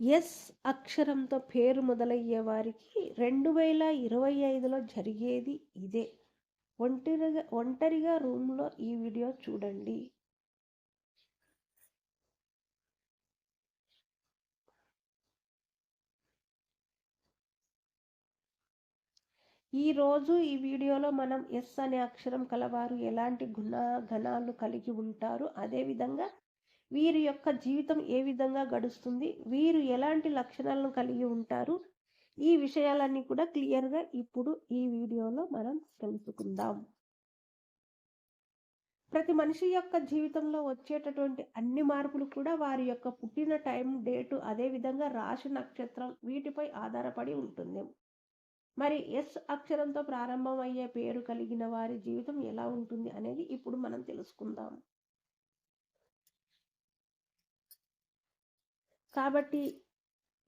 Yes అక్షరంతో పేరు మొదలయ్యే వారికి రెండు వేల ఇరవై ఐదులో జరిగేది ఇదే. ఒంటరిగా ఒంటరిగా రూమ్లో ఈ వీడియో చూడండి. ఈరోజు ఈ వీడియోలో మనం ఎస్ అనే అక్షరం కలవారు ఎలాంటి గుణ గణాలు కలిగి ఉంటారు అదేవిధంగా వీరి యొక్క జీవితం ఏ విధంగా గడుస్తుంది వీరు ఎలాంటి లక్షణాలను కలిగి ఉంటారు ఈ విషయాలన్నీ కూడా క్లియర్గా ఇప్పుడు ఈ వీడియోలో మనం తెలుసుకుందాం. ప్రతి మనిషి యొక్క జీవితంలో వచ్చేటటువంటి అన్ని మార్పులు కూడా వారి యొక్క పుట్టిన టైం డేటు అదేవిధంగా రాశి నక్షత్రం వీటిపై ఆధారపడి ఉంటుంది. మరి ఎస్ అక్షరంతో ప్రారంభమయ్యే పేరు కలిగిన వారి జీవితం ఎలా ఉంటుంది అనేది ఇప్పుడు మనం తెలుసుకుందాం. కాబట్టి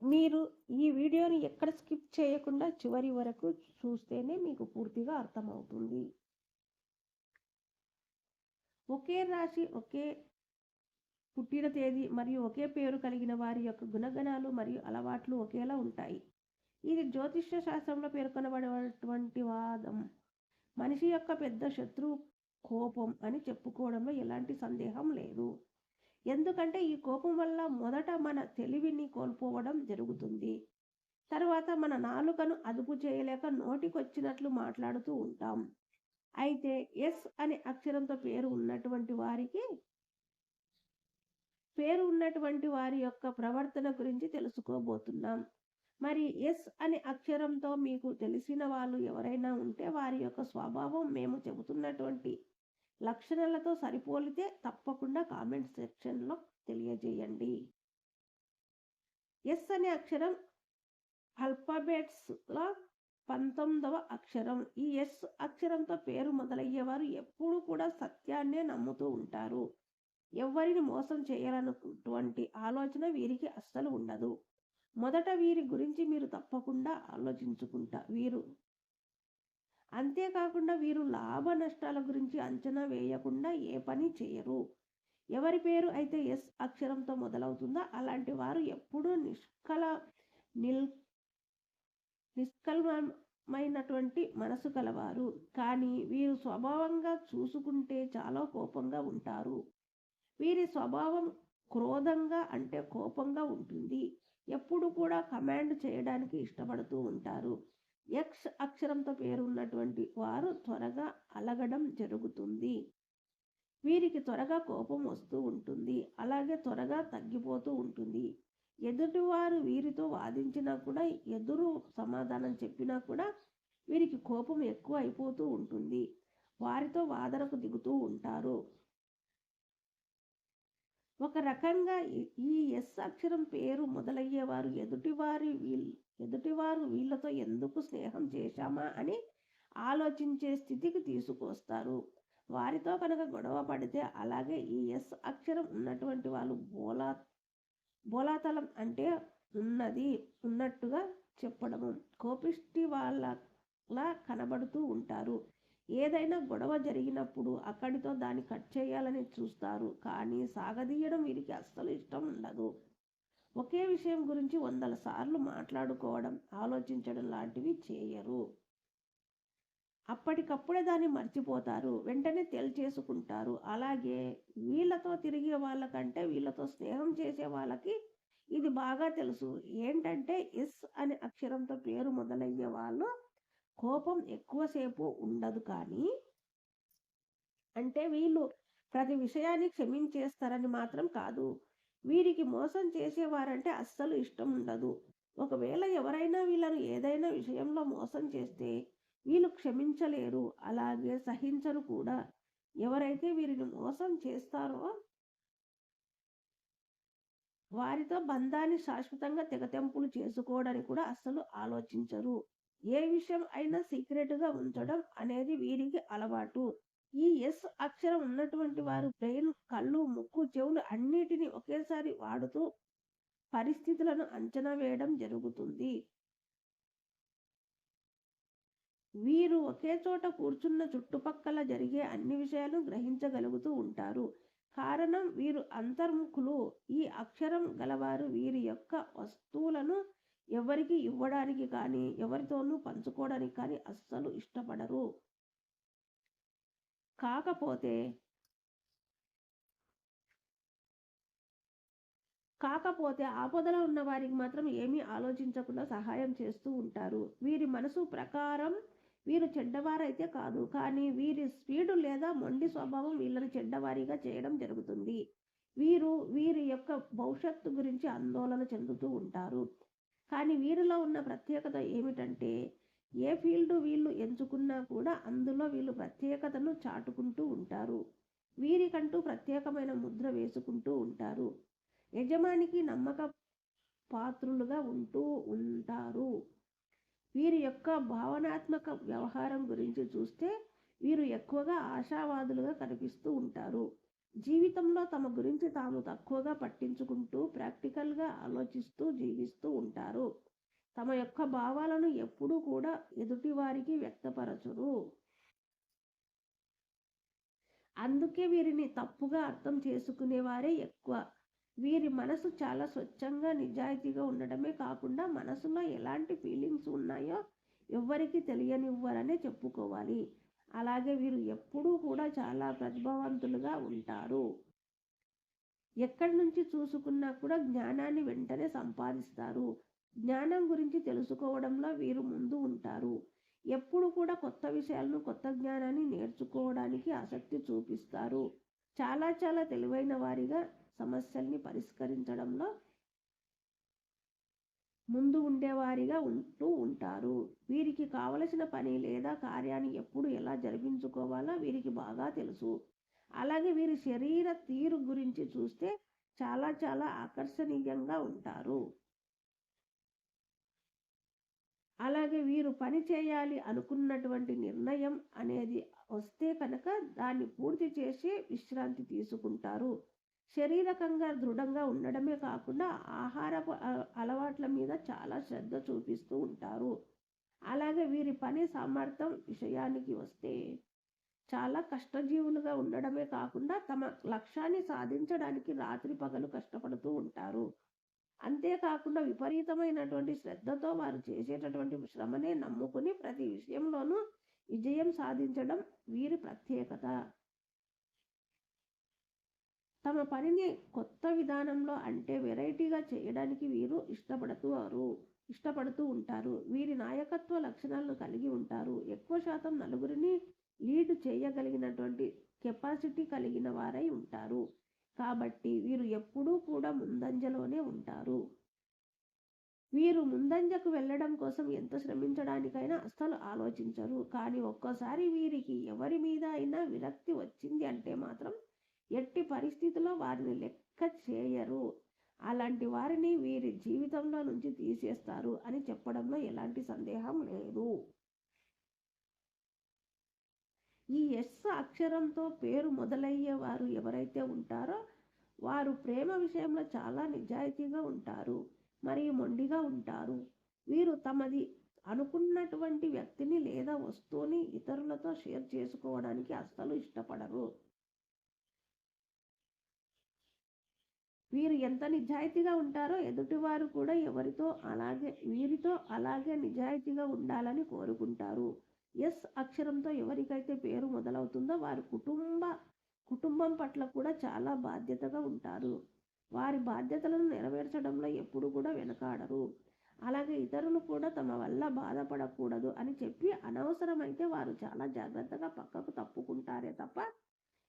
మీరు ఈ వీడియోని ఎక్కడ స్కిప్ చేయకుండా చివరి వరకు చూస్తేనే మీకు పూర్తిగా అర్థమవుతుంది. ఒకే రాశి ఒకే పుట్టిన తేదీ మరియు ఒకే పేరు కలిగిన వారి యొక్క గుణగణాలు మరియు అలవాట్లు ఒకేలా ఉంటాయి. ఇది జ్యోతిష్య శాస్త్రంలో పేర్కొనబడినటువంటి వాదం. మనిషి యొక్క పెద్ద శత్రువు కోపం అని చెప్పుకోవడంలో ఎలాంటి సందేహం లేదు. ఎందుకంటే ఈ కోపం వల్ల మొదట మన తెలివిని కోల్పోవడం జరుగుతుంది. తర్వాత మన నాలుకను అదుపు చేయలేక నోటికొచ్చినట్లు మాట్లాడుతూ ఉంటాం. అయితే ఎస్ అనే అక్షరంతో పేరు ఉన్నటువంటి వారికి పేరు ఉన్నటువంటి వారి యొక్క ప్రవర్తన గురించి తెలుసుకోబోతున్నాం. మరి ఎస్ అనే అక్షరంతో మీకు తెలిసిన వాళ్ళు ఎవరైనా ఉంటే వారి యొక్క స్వభావం మేము చెబుతున్నటువంటి లక్షణాలతో సరిపోలితే తప్పకుండా కామెంట్ సెక్షన్లో తెలియజేయండి. ఎస్ అనే అక్షరం అల్ఫాబెట్స్లో పంతొమ్మిదవ అక్షరం. ఈ ఎస్ అక్షరంతో పేరు మొదలయ్యేవారు ఎప్పుడూ కూడా సత్యాన్నే నమ్ముతూ ఉంటారు. ఎవరిని మోసం చేయాలన్నటువంటి ఆలోచన వీరికి అస్సలు ఉండదు. మొదట వీరి గురించి మీరు తప్పకుండా ఆలోచించుకుంటా వీరు అంతేకాకుండా వీరు లాభ నష్టాల గురించి అంచనా వేయకుండా ఏ పని చేయరు. ఎవరి పేరు అయితే ఎస్ అక్షరంతో మొదలవుతుందో అలాంటి వారు ఎప్పుడూ నిష్కల నిల్ నిష్కల్మైనటువంటి మనసు కలవారు. కానీ వీరు స్వభావంగా చూసుకుంటే చాలా కోపంగా ఉంటారు. వీరి స్వభావం క్రోధంగా అంటే కోపంగా ఉంటుంది. ఎప్పుడు కూడా కమాండ్ చేయడానికి ఇష్టపడుతూ ఉంటారు. ఎక్స్ అక్షరంతో పేరు ఉన్నటువంటి వారు త్వరగా అలగడం జరుగుతుంది. వీరికి త్వరగా కోపం వస్తూ ఉంటుంది. అలాగే త్వరగా తగ్గిపోతూ ఉంటుంది. ఎదుటివారు వీరితో వాదించినా కూడా ఎదురు సమాధానం చెప్పినా కూడా వీరికి కోపం ఎక్కువ అయిపోతూ ఉంటుంది. వారితో వాదనకు దిగుతూ ఉంటారు. ఒక రకంగా ఈ ఎస్ అక్షరం పేరు మొదలయ్యేవారు ఎదుటివారి వీల్ ఎదుటివారు వీళ్ళతో ఎందుకు స్నేహం చేశామా అని ఆలోచించే స్థితికి తీసుకొస్తారు. వారితో కనుక గొడవ పడితే అలాగే ఈ ఎస్ అక్షరం ఉన్నటువంటి వాళ్ళు బోలా బోలాతలం అంటే ఉన్నది ఉన్నట్టుగా చెప్పడము. కోపిష్టి వాళ్ళలా కనబడుతూ ఉంటారు. ఏదైనా గొడవ జరిగినప్పుడు అక్కడితో దాన్ని కట్ చేయాలని చూస్తారు. కానీ సాగదీయడం వీరికి అస్సలు ఇష్టం ఉండదు. ఒకే విషయం గురించి వందల సార్లు మాట్లాడుకోవడం ఆలోచించడం లాంటివి చేయరు. అప్పటికప్పుడే దాన్ని మర్చిపోతారు. వెంటనే తెలిచేసుకుంటారు. అలాగే వీళ్ళతో తిరిగే వాళ్ళకంటే వీళ్ళతో స్నేహం చేసే వాళ్ళకి ఇది బాగా తెలుసు. ఏంటంటే ఎస్ అనే అక్షరంతో పేరు మొదలయ్యే వాళ్ళు కోపం ఎక్కువసేపు ఉండదు కానీ అంటే వీళ్ళు ప్రతి విషయాన్ని క్షమించేస్తారని మాత్రం కాదు. వీరికి మోసం చేసేవారంటే అస్సలు ఇష్టం ఉండదు. ఒకవేళ ఎవరైనా వీళ్ళను ఏదైనా విషయంలో మోసం చేస్తే వీళ్ళు క్షమించలేరు. అలాగే సహించరు కూడా. ఎవరైతే వీరిని మోసం చేస్తారో వారితో బంధాన్ని శాశ్వతంగా తెగతెంపులు చేసుకోవడానికి కూడా అస్సలు ఆలోచించరు. ఏ విషయం అయినా సీక్రెట్గా ఉంచడం అనేది వీరికి అలవాటు. ఈ ఎస్ అక్షరం ఉన్నటువంటి వారు బ్రెయిన్ కళ్ళు ముక్కు చెవులు అన్నిటిని ఒకేసారి వాడుతూ పరిస్థితులను అంచనా వేయడం జరుగుతుంది. వీరు ఒకే చోట కూర్చున్న చుట్టుపక్కల జరిగే అన్ని విషయాలు గ్రహించగలుగుతూ ఉంటారు. కారణం వీరు అంతర్ముఖులు. ఈ అక్షరం గలవారు వీరి యొక్క వస్తువులను ఎవరికి ఇవ్వడానికి కానీ ఎవరితోనూ పంచుకోవడానికి కానీ అస్సలు ఇష్టపడరు. కాకపోతే కాకపోతే ఆపదలో ఉన్న వారికి మాత్రం ఏమీ ఆలోచించకుండా సహాయం చేస్తూ ఉంటారు. వీరి మనసు ప్రకారం వీరు చెడ్డవారైతే కాదు కానీ వీరి స్పీడు లేదా మొండి స్వభావం వీళ్ళని చెడ్డవారిగా చేయడం జరుగుతుంది. వీరు వీరి యొక్క భవిష్యత్తు గురించి ఆందోళన చెందుతూ ఉంటారు. కానీ వీరిలో ఉన్న ప్రత్యేకత ఏమిటంటే ఏ ఫీల్డ్ వీళ్ళు ఎంచుకున్నా కూడా అందులో వీళ్ళు ప్రత్యేకతను చాటుకుంటూ ఉంటారు. వీరికంటూ ప్రత్యేకమైన ముద్ర వేసుకుంటూ ఉంటారు. యజమానికి నమ్మక పాత్రులుగా ఉంటూ ఉంటారు. వీరి యొక్క భావనాత్మక వ్యవహారం గురించి చూస్తే వీరు ఎక్కువగా ఆశావాదులుగా కనిపిస్తూ ఉంటారు. జీవితంలో తమ గురించి తాము తక్కువగా పట్టించుకుంటూ ప్రాక్టికల్గా ఆలోచిస్తూ జీవిస్తూ ఉంటారు. తమ యొక్క భావాలను ఎప్పుడూ కూడా ఎదుటివారికి వ్యక్తపరచురు. అందుకే వీరిని తప్పుగా అర్థం చేసుకునేవారే ఎక్కువ. వీరి మనసు చాలా స్వచ్ఛంగా నిజాయితీగా ఉండడమే కాకుండా మనసులో ఎలాంటి ఫీలింగ్స్ ఉన్నాయో ఎవ్వరికి తెలియనివ్వరనే చెప్పుకోవాలి. అలాగే వీరు ఎప్పుడూ కూడా చాలా ప్రతిభావంతులుగా ఉంటారు. ఎక్కడి నుంచి చూసుకున్నా కూడా జ్ఞానాన్ని వెంటనే సంపాదిస్తారు. జ్ఞానం గురించి తెలుసుకోవడంలో వీరు ముందు ఉంటారు. ఎప్పుడు కూడా కొత్త విషయాలను కొత్త జ్ఞానాన్ని నేర్చుకోవడానికి ఆసక్తి చూపిస్తారు. చాలా చాలా తెలివైన వారిగా సమస్యల్ని పరిష్కరించడంలో ముందు ఉండేవారిగా ఉంటూ ఉంటారు. వీరికి కావలసిన పని లేదా కార్యాన్ని ఎప్పుడు ఎలా జరిపించుకోవాలో వీరికి బాగా తెలుసు. అలాగే వీరి శరీర తీరు గురించి చూస్తే చాలా చాలా ఆకర్షణీయంగా ఉంటారు. అలాగే వీరు పని చేయాలి అనుకున్నటువంటి నిర్ణయం అనేది వస్తే కనుక దాన్ని పూర్తి చేసి విశ్రాంతి తీసుకుంటారు. శరీరకంగా దృఢంగా ఉండడమే కాకుండా ఆహారపు అలవాట్ల మీద చాలా శ్రద్ధ చూపిస్తూ ఉంటారు. అలాగే వీరి పని సామర్థ్యం విషయానికి వస్తే చాలా కష్టజీవులుగా ఉండడమే కాకుండా తమ లక్ష్యాన్ని సాధించడానికి రాత్రి పగలు కష్టపడుతూ ఉంటారు. అంతేకాకుండా విపరీతమైనటువంటి శ్రద్ధతో వారు చేసేటటువంటి శ్రమనే నమ్ముకుని ప్రతి విషయంలోనూ విజయం సాధించడం వీరి ప్రత్యేకత. తమ పనిని కొత్త విధానంలో అంటే వెరైటీగా చేయడానికి వీరు ఇష్టపడుతారు ఇష్టపడుతూ ఉంటారు. వీరి నాయకత్వ లక్షణాలను కలిగి ఉంటారు. ఎక్కువ శాతం నలుగురిని లీడ్ చేయగలిగినటువంటి కెపాసిటీ కలిగిన వారై ఉంటారు. కాబట్టి వీరు ఎప్పుడూ కూడా ముందంజలోనే ఉంటారు. వీరు ముందంజకు వెళ్ళడం కోసం ఎంత శ్రమించడానికైనా అస్సలు ఆలోచించరు. కానీ ఒక్కోసారి వీరికి ఎవరి మీద అయినా విరక్తి వచ్చింది అంటే మాత్రం ఎట్టి పరిస్థితుల్లో వారిని లెక్క చేయరు. అలాంటి వారిని వీరి జీవితంలో నుంచి తీసేస్తారు అని చెప్పడంలో ఎలాంటి సందేహం లేదు. ఈ ఎస్ అక్షరంతో పేరు మొదలయ్యే వారు ఎవరైతే ఉంటారో వారు ప్రేమ విషయంలో చాలా నిజాయితీగా ఉంటారు మరియు మొండిగా ఉంటారు. వీరు తమది అనుకున్నటువంటి వ్యక్తిని లేదా వస్తువుని ఇతరులతో షేర్ చేసుకోవడానికి అస్సలు ఇష్టపడరు. వీరు ఎంత నిజాయితీగా ఉంటారో ఎదుటివారు కూడా ఎవరితో అలాగే వీరితో అలాగే నిజాయితీగా ఉండాలని కోరుకుంటారు. ఎస్ అక్షరంతో ఎవరికైతే పేరు మొదలవుతుందో వారి కుటుంబ కుటుంబం పట్ల కూడా చాలా బాధ్యతగా ఉంటారు. వారి బాధ్యతలను నెరవేర్చడంలో ఎప్పుడు కూడా వెనకాడరు. అలాగే ఇతరులు కూడా తమ వల్ల బాధపడకూడదు అని చెప్పి అనవసరమైతే వారు చాలా జాగ్రత్తగా పక్కకు తప్పుకుంటారే తప్ప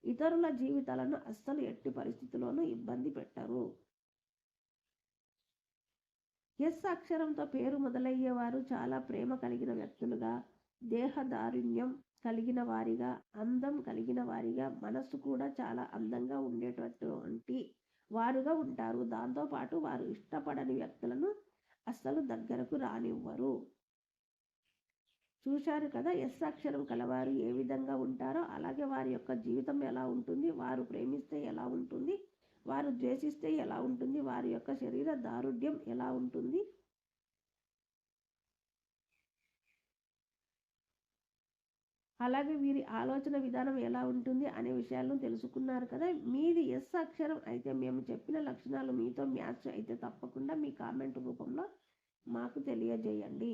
ఇతరుల జీవితాలను అస్సలు ఎట్టి పరిస్థితుల్లోనూ ఇబ్బంది పెట్టరు. ఎస్ అక్షరంతో పేరు మొదలయ్యేవారు చాలా ప్రేమ కలిగిన వ్యక్తులుగా దేహదారుణ్యం కలిగిన వారిగా అందం కలిగిన వారిగా మనస్సు కూడా చాలా అందంగా ఉండేటటువంటి వారుగా ఉంటారు. దాంతోపాటు వారు ఇష్టపడని వ్యక్తులను అస్సలు దగ్గరకు రానివ్వరు. చూశారు కదా ఎస్ అక్షరం కలవారు ఏ విధంగా ఉంటారో అలాగే వారి యొక్క జీవితం ఎలా ఉంటుంది వారు ప్రేమిస్తే ఎలా ఉంటుంది వారు ద్వేషిస్తే ఎలా ఉంటుంది వారి యొక్క శరీర దారుఢ్యం ఎలా ఉంటుంది. అలాగే వీరి ఆలోచన విధానం ఎలా ఉంటుంది అనే విషయాలను తెలుసుకున్నారు కదా. మీది ఎస్ అక్షరం అయితే మేము చెప్పిన లక్షణాలు మీతో మ్యాచ్ అయితే తప్పకుండా మీ కామెంట్ రూపంలో మాకు తెలియజేయండి.